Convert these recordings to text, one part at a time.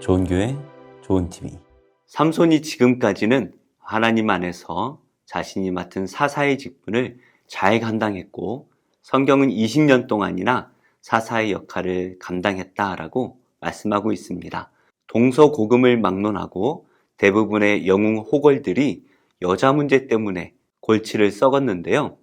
좋은 교회, 좋은 TV. 삼손이 지금까지는 하나님 안에서 자신이 맡은 사사의 직분을 잘 감당했고 성경은 20년 동안이나 사사의 역할을 감당했다라고 말씀하고 있습니다. 동서고금을 막론하고 대부분의 영웅 호걸들이 여자 문제 때문에 골치를 썩었는데요.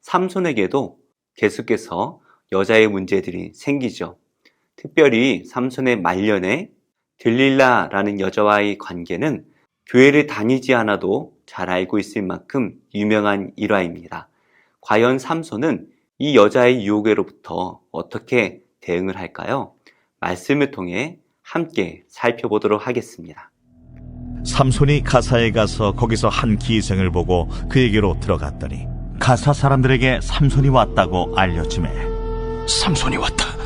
삼손에게도 계속해서 여자의 문제들이 생기죠. 특별히 삼손의 말년에 들릴라라는 여자와의 관계는 교회를 다니지 않아도 잘 알고 있을 만큼 유명한 일화입니다. 과연 삼손은 이 여자의 유혹에로부터 어떻게 대응을 할까요? 말씀을 통해 함께 살펴보도록 하겠습니다. 삼손이 가사에 가서 거기서 한 기생을 보고 그에게로 들어갔더니 가사 사람들에게 삼손이 왔다고 알려지매 삼손이 왔다.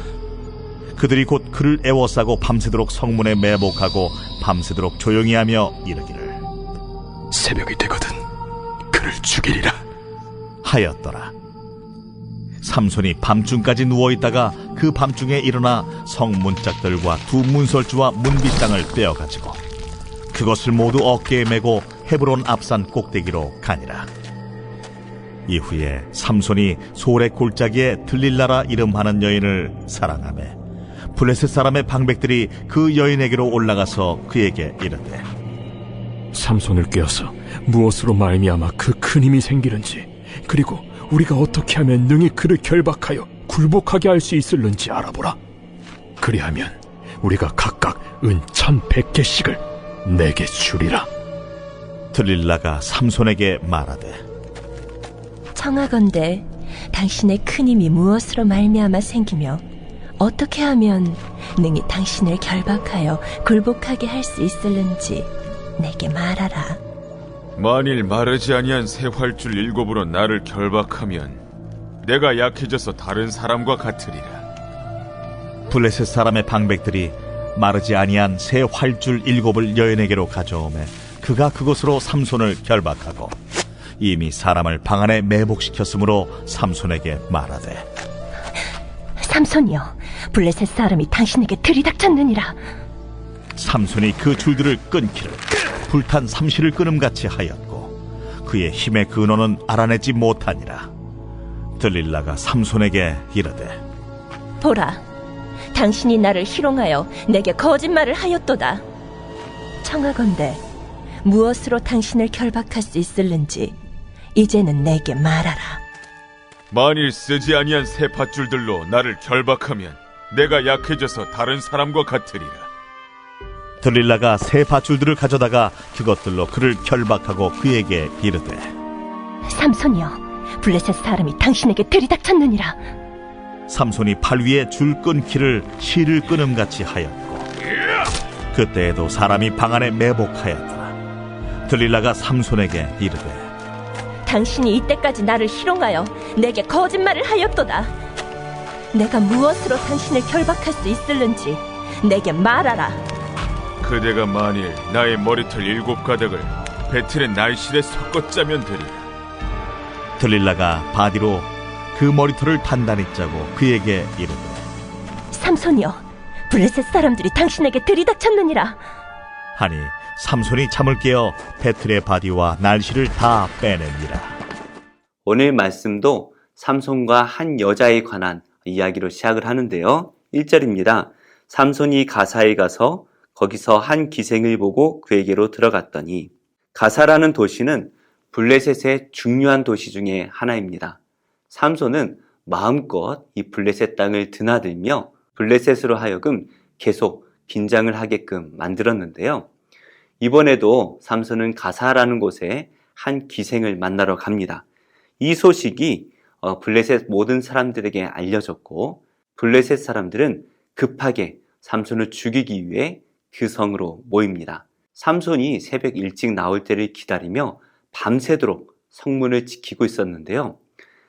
그들이 곧 그를 애워싸고 밤새도록 성문에 매복하고 밤새도록 조용히 하며 이르기를. 새벽이 되거든 그를 죽이리라. 하였더라. 삼손이 밤중까지 누워있다가 그 밤중에 일어나 성문짝들과 두 문설주와 문빗장을 떼어가지고 그것을 모두 어깨에 메고 헤브론 앞산 꼭대기로 가니라. 이후에 삼손이 소래 골짜기에 들릴라라 이름하는 여인을 사랑하매 블레셋 사람의 방백들이 그 여인에게로 올라가서 그에게 이르되 삼손을 꿰어서 무엇으로 말미암아 그 큰 힘이 생기는지 그리고 우리가 어떻게 하면 능히 그를 결박하여 굴복하게 할 수 있을는지 알아보라. 그리하면 우리가 각각 은 천백 개씩을 내게 주리라. 들릴라가 삼손에게 말하되 청하건대 당신의 큰 힘이 무엇으로 말미암아 생기며 어떻게 하면 능히 당신을 결박하여 굴복하게 할 수 있을는지 내게 말하라. 만일 마르지 아니한 새 활줄 일곱으로 나를 결박하면 내가 약해져서 다른 사람과 같으리라. 블레셋 사람의 방백들이 마르지 아니한 새 활줄 일곱을 여인에게로 가져오매 그가 그것으로 삼손을 결박하고 이미 사람을 방 안에 매복시켰으므로 삼손에게 말하되 삼손이여, 블레셋 사람이 당신에게 들이닥쳤느니라. 삼손이 그 줄들을 끊기를 불탄 삼시를 끊음같이 하였고 그의 힘의 근원은 알아내지 못하니라 들릴라가 삼손에게 이르되 보라, 당신이 나를 희롱하여 내게 거짓말을 하였도다. 청하건대 무엇으로 당신을 결박할 수 있을는지 이제는 내게 말하라. 만일 쓰지 아니한 새 밧줄들로 나를 결박하면 내가 약해져서 다른 사람과 같으리라. 들릴라가 새 밧줄들을 가져다가 그것들로 그를 결박하고 그에게 이르되 삼손이여, 블레셋 사람이 당신에게 들이닥쳤느니라. 삼손이 팔 위에 줄 끊기를 실을 끊음같이 하였고 그때에도 사람이 방 안에 매복하였더라 들릴라가 삼손에게 이르되 당신이 이때까지 나를 희롱하여 내게 거짓말을 하였도다. 내가 무엇으로 당신을 결박할 수 있을는지 내게 말하라. 그대가 만일 나의 머리털 일곱 가닥을 배틀의 날실에 섞어 짜면 되리라. 들릴라가 바디로 그 머리털을 단단히 짜고 그에게 이르되 삼손이여, 블레셋 사람들이 당신에게 들이닥쳤느니라. 하니 삼손이 잠을 깨어 배틀의 바디와 날씨를 다 빼냅니다 오늘 말씀도 삼손과 한 여자에 관한 이야기로 시작을 하는데요. 1절입니다. 삼손이 가사에 가서 거기서 한 기생을 보고 그에게로 들어갔더니 가사라는 도시는 블레셋의 중요한 도시 중에 하나입니다. 삼손은 마음껏 이 블레셋 땅을 드나들며 블레셋으로 하여금 계속 긴장을 하게끔 만들었는데요. 이번에도 삼손은 가사라는 곳에 한 기생을 만나러 갑니다. 이 소식이 어, 블레셋 모든 사람들에게 알려졌고 블레셋 사람들은 급하게 삼손을 죽이기 위해 그 성으로 모입니다. 삼손이 새벽 일찍 나올 때를 기다리며 밤새도록 성문을 지키고 있었는데요.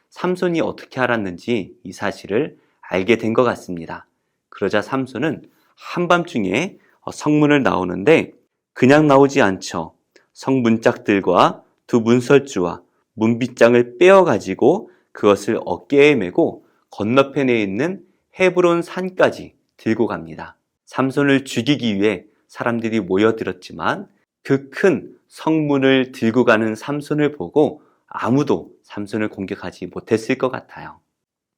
삼손이 어떻게 알았는지 이 사실을 알게 된 것 같습니다. 그러자 삼손은 한밤중에 어, 성문을 나오는데 그냥 나오지 않죠. 성문짝들과 두 문설주와 문빗장을 빼어 가지고 그것을 어깨에 메고 건너편에 있는 헤브론 산까지 들고 갑니다. 삼손을 죽이기 위해 사람들이 모여들었지만 그 큰 성문을 들고 가는 삼손을 보고 아무도 삼손을 공격하지 못했을 것 같아요.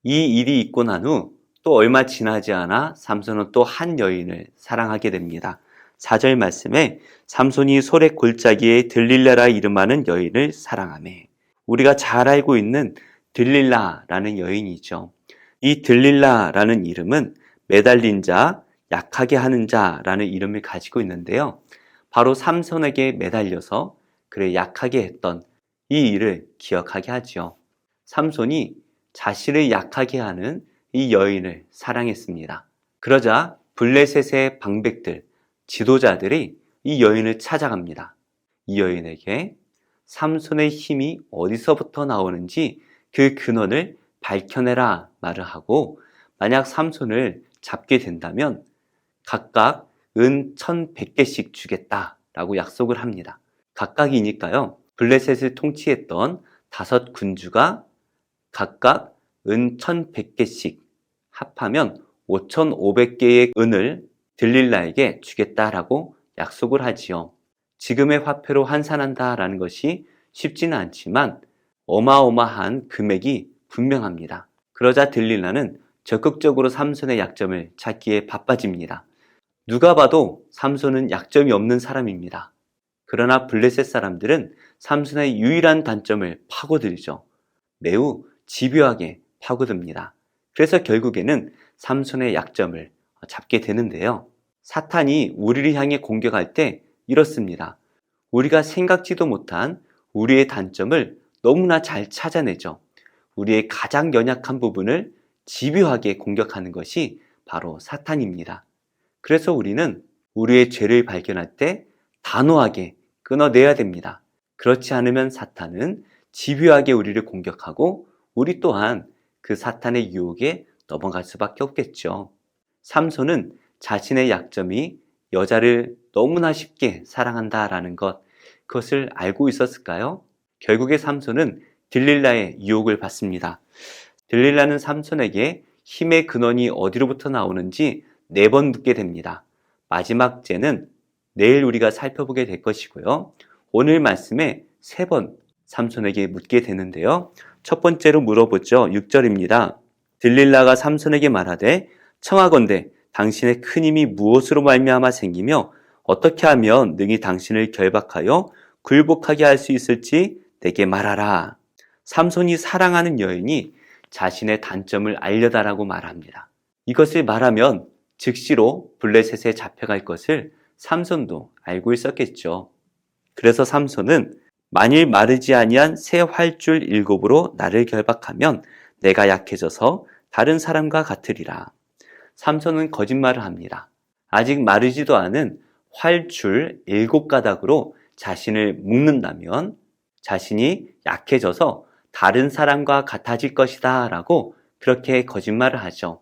이 일이 있고 난 후 또 얼마 지나지 않아 삼손은 또 한 여인을 사랑하게 됩니다. 4절 말씀에 삼손이 소래 골짜기에 들릴라라 이름하는 여인을 사랑하매 우리가 잘 알고 있는 들릴라라는 여인이죠. 이 들릴라라는 이름은 매달린 자, 약하게 하는 자라는 이름을 가지고 있는데요. 바로 삼손에게 매달려서 그를 약하게 했던 이 일을 기억하게 하지요. 삼손이 자신을 약하게 하는 이 여인을 사랑했습니다. 그러자 블레셋의 방백들, 지도자들이 이 여인을 찾아갑니다. 이 여인에게 삼손의 힘이 어디서부터 나오는지 그 근원을 밝혀내라 말을 하고 만약 삼손을 잡게 된다면 각각 은 1100개씩 주겠다라고 약속을 합니다. 각각이니까요. 블레셋을 통치했던 다섯 군주가 각각 은 1100개씩 합하면 5500개의 은을 들릴라에게 주겠다라고 약속을 하지요. 지금의 화폐로 환산한다라는 것이 쉽지는 않지만 어마어마한 금액이 분명합니다. 그러자 들릴라는 적극적으로 삼손의 약점을 찾기에 바빠집니다. 누가 봐도 삼손은 약점이 없는 사람입니다. 그러나 블레셋 사람들은 삼손의 유일한 단점을 파고들죠. 매우 집요하게 파고듭니다. 그래서 결국에는 삼손의 약점을 잡게 되는데요. 사탄이 우리를 향해 공격할 때 이렇습니다. 우리가 생각지도 못한 우리의 단점을 너무나 잘 찾아내죠. 우리의 가장 연약한 부분을 집요하게 공격하는 것이 바로 사탄입니다. 그래서 우리는 우리의 죄를 발견할 때 단호하게 끊어내야 됩니다. 그렇지 않으면 사탄은 집요하게 우리를 공격하고 우리 또한 그 사탄의 유혹에 넘어갈 수밖에 없겠죠. 삼손은 자신의 약점이 여자를 너무나 쉽게 사랑한다라는 것, 그것을 알고 있었을까요? 결국에 삼손은 딜릴라의 유혹을 받습니다. 딜릴라는 삼손에게 힘의 근원이 어디로부터 나오는지 네 번 묻게 됩니다. 마지막 죄는 내일 우리가 살펴보게 될 것이고요. 오늘 말씀에 세 번 삼손에게 묻게 되는데요. 첫 번째로 물어보죠. 6절입니다. 딜릴라가 삼손에게 말하되 청하건대 당신의 큰 힘이 무엇으로 말미암아 생기며 어떻게 하면 능히 당신을 결박하여 굴복하게 할 수 있을지 내게 말하라. 삼손이 사랑하는 여인이 자신의 단점을 알려다라고 말합니다. 이것을 말하면 즉시로 블레셋에 잡혀갈 것을 삼손도 알고 있었겠죠. 그래서 삼손은 만일 마르지 아니한 새 활줄 일곱으로 나를 결박하면 내가 약해져서 다른 사람과 같으리라. 삼손은 거짓말을 합니다. 아직 마르지도 않은 활줄 일곱 가닥으로 자신을 묶는다면 자신이 약해져서 다른 사람과 같아질 것이다 라고 그렇게 거짓말을 하죠.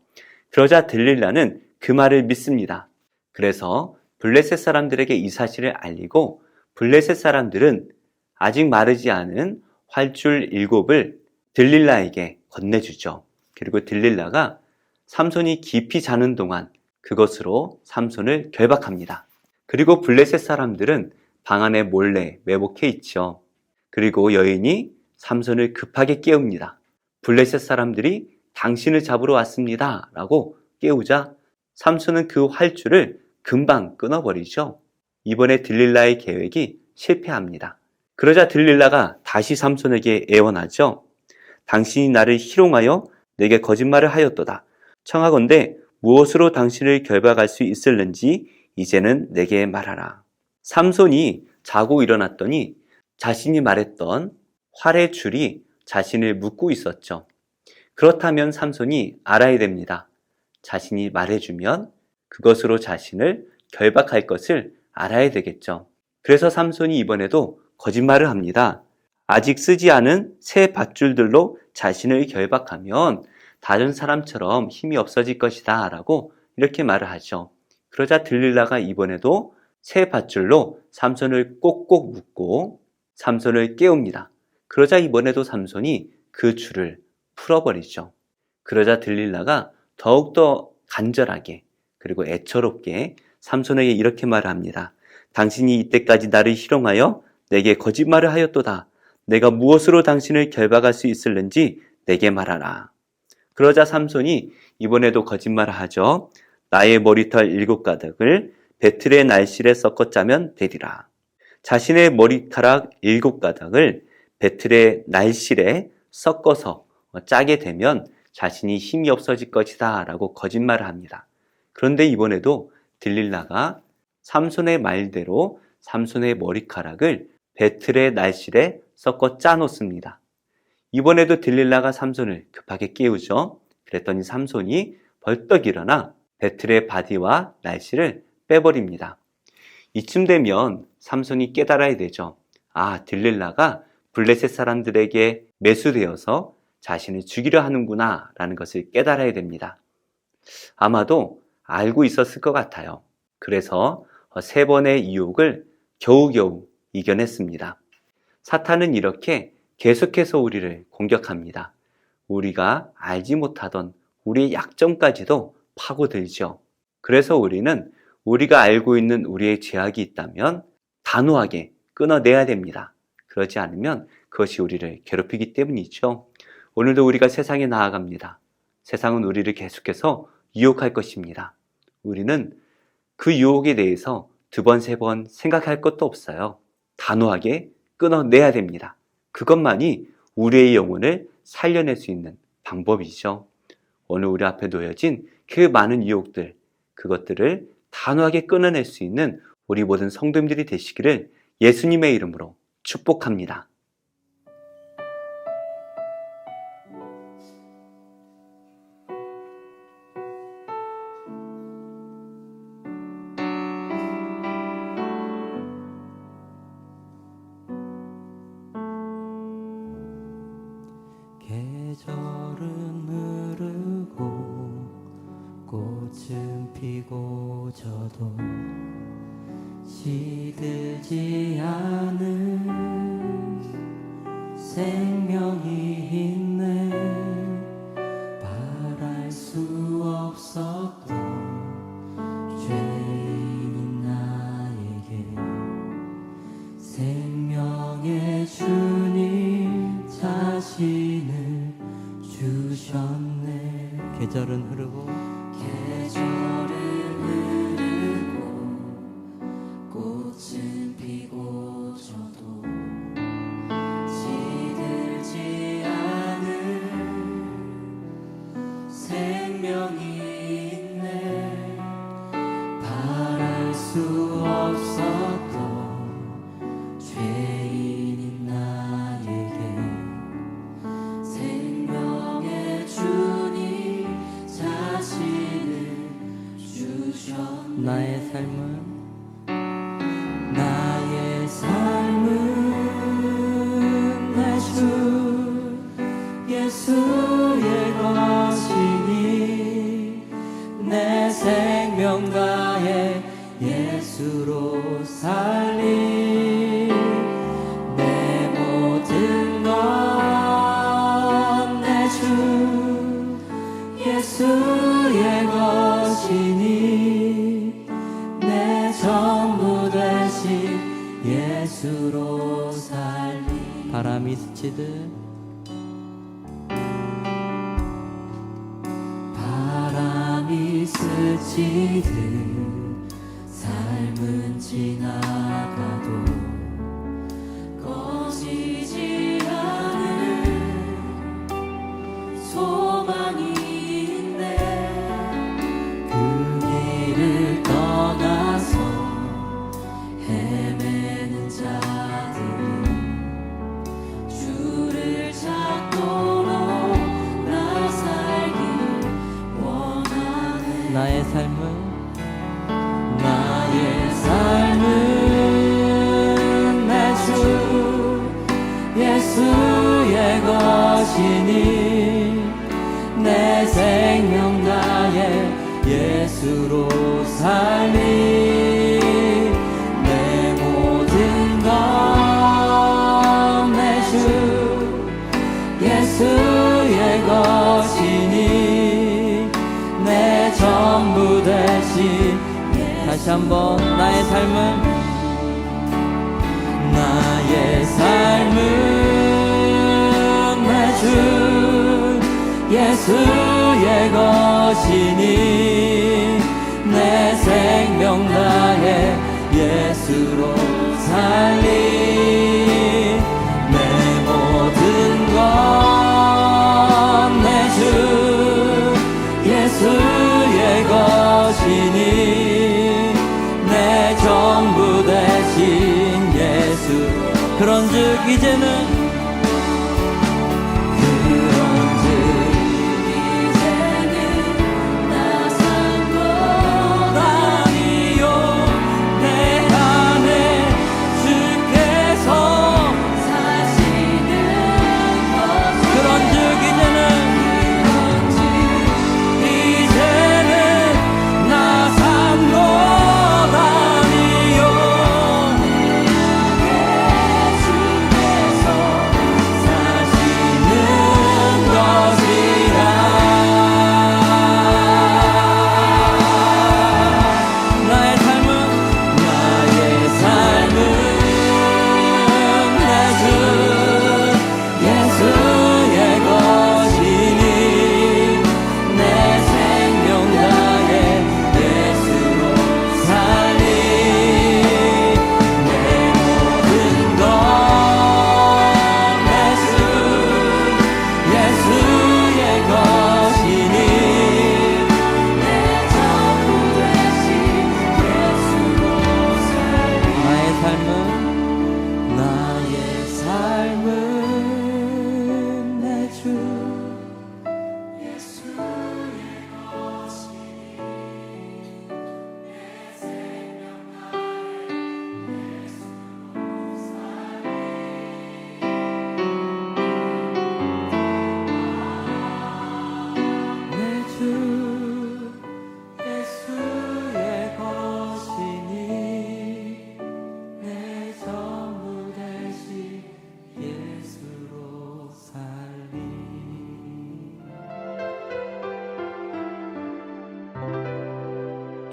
그러자 들릴라는 그 말을 믿습니다. 그래서 블레셋 사람들에게 이 사실을 알리고 블레셋 사람들은 아직 마르지 않은 활줄 일곱을 들릴라에게 건네주죠. 그리고 들릴라가 삼손이 깊이 자는 동안 그것으로 삼손을 결박합니다. 그리고 블레셋 사람들은 방 안에 몰래 매복해 있죠. 그리고 여인이 삼손을 급하게 깨웁니다. 블레셋 사람들이 당신을 잡으러 왔습니다. 라고 깨우자 삼손은 그 활줄을 금방 끊어버리죠. 이번에 들릴라의 계획이 실패합니다. 그러자 들릴라가 다시 삼손에게 애원하죠. 당신이 나를 희롱하여 내게 거짓말을 하였도다. 청하건대 무엇으로 당신을 결박할 수 있을는지 이제는 내게 말하라. 삼손이 자고 일어났더니 자신이 말했던 활의 줄이 자신을 묶고 있었죠. 그렇다면 삼손이 알아야 됩니다. 자신이 말해주면 그것으로 자신을 결박할 것을 알아야 되겠죠. 그래서 삼손이 이번에도 거짓말을 합니다. 아직 쓰지 않은 새 밧줄들로 자신을 결박하면 다른 사람처럼 힘이 없어질 것이다 라고 이렇게 말을 하죠. 그러자 들릴라가 이번에도 새 밧줄로 삼손을 꼭꼭 묶고 삼손을 깨웁니다. 그러자 이번에도 삼손이 그 줄을 풀어버리죠. 그러자 들릴라가 더욱더 간절하게 그리고 애처롭게 삼손에게 이렇게 말합니다. 당신이 이때까지 나를 희롱하여 내게 거짓말을 하였도다. 내가 무엇으로 당신을 결박할 수 있을는지 내게 말하라. 그러자 삼손이 이번에도 거짓말을 하죠. 나의 머리털 일곱 가닥을 배틀의 날실에 섞어 짜면 되리라. 자신의 머리카락 일곱 가닥을 배틀의 날실에 섞어서 짜게 되면 자신이 힘이 없어질 것이다 라고 거짓말을 합니다. 그런데 이번에도 딜릴라가 삼손의 말대로 삼손의 머리카락을 배틀의 날실에 섞어 짜 놓습니다. 이번에도 딜릴라가 삼손을 급하게 깨우죠. 그랬더니 삼손이 벌떡 일어나 배틀의 바디와 날씨를 빼버립니다. 이쯤 되면 삼손이 깨달아야 되죠. 아, 딜릴라가 블레셋 사람들에게 매수되어서 자신을 죽이려 하는구나 라는 것을 깨달아야 됩니다. 아마도 알고 있었을 것 같아요. 그래서 세 번의 유혹을 겨우겨우 이겨냈습니다. 사탄은 이렇게 계속해서 우리를 공격합니다. 우리가 알지 못하던 우리의 약점까지도 파고들죠. 그래서 우리는 우리가 알고 있는 우리의 죄악이 있다면 단호하게 끊어내야 됩니다. 그러지 않으면 그것이 우리를 괴롭히기 때문이죠. 오늘도 우리가 세상에 나아갑니다. 세상은 우리를 계속해서 유혹할 것입니다. 우리는 그 유혹에 대해서 두 번, 세 번 생각할 것도 없어요. 단호하게 끊어내야 됩니다. 그것만이 우리의 영혼을 살려낼 수 있는 방법이죠. 오늘 우리 앞에 놓여진 그 많은 유혹들, 그것들을 단호하게 끊어낼 수 있는 우리 모든 성도님들이 되시기를 예수님의 이름으로 축복합니다. 도 시들지 않은 생명이 있네 바랄 수 없었던 죄인인 나에게 생명의 주님 자신을 주셨네. 계절은 흐르고 나의 삶은? 나의 삶은 내 주 예수의 것이니 내 생명 다해 예수로 살리 내 모든 건 내 주 예수의 것이니 스치듯 바람이 스치듯 한번 나의 삶은 나의 삶은 내주 예수의 것이니 내 생명 나의 예수로 살리.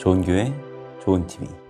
좋은 교회, 좋은 TV.